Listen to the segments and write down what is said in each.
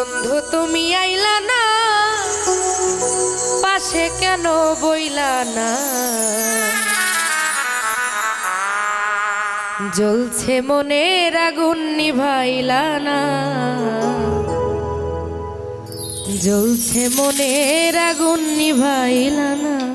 বন্ধু, তুমি আইলা না? পাশে কেন বইলা না? জ্বলছে মনের আগুন নিভাইলা না। জ্বলছে মনের আগুন নিভাইলা না।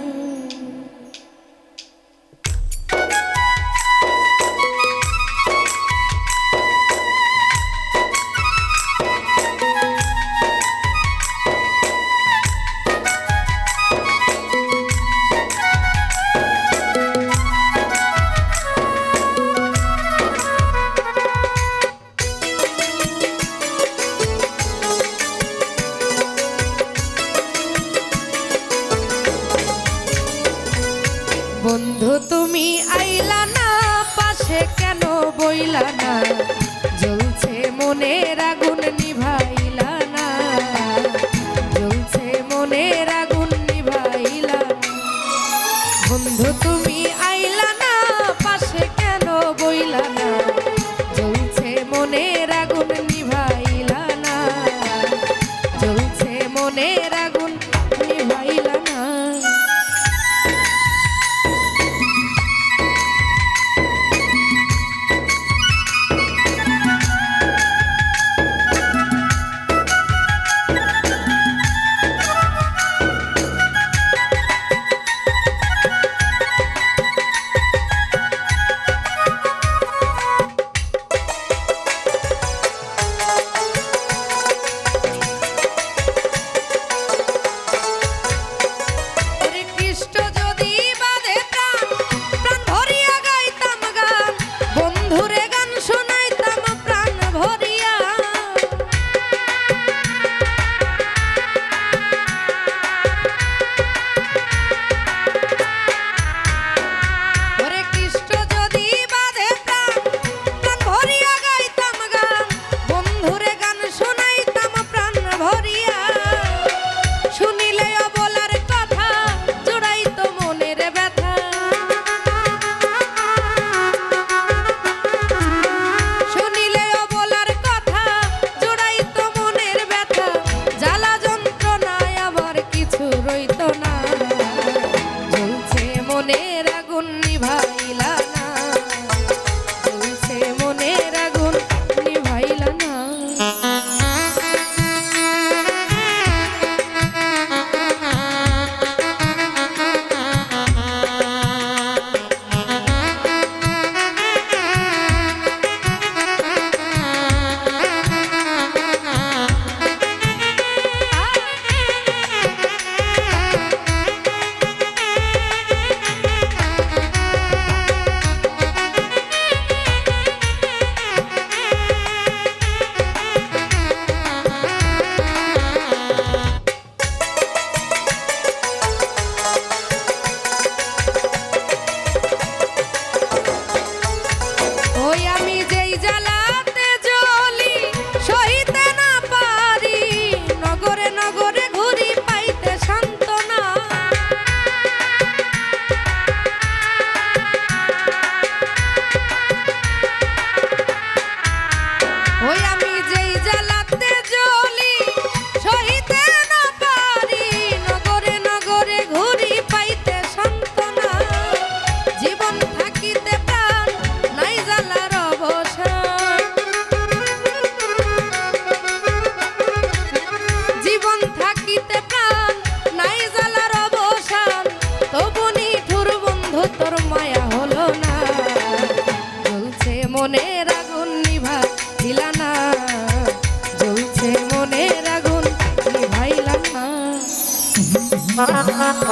জ্বলছে মনের আগুন Oigan,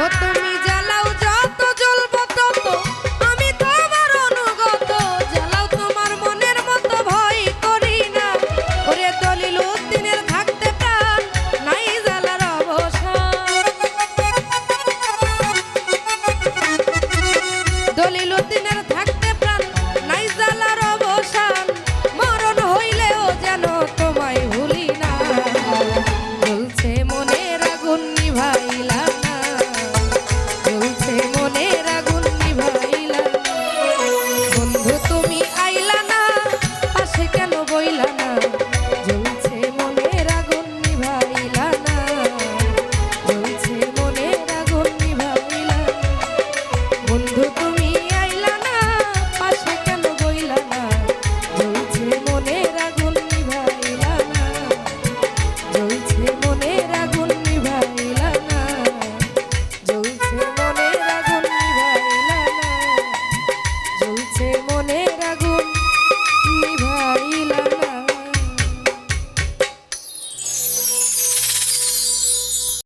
ও তুমি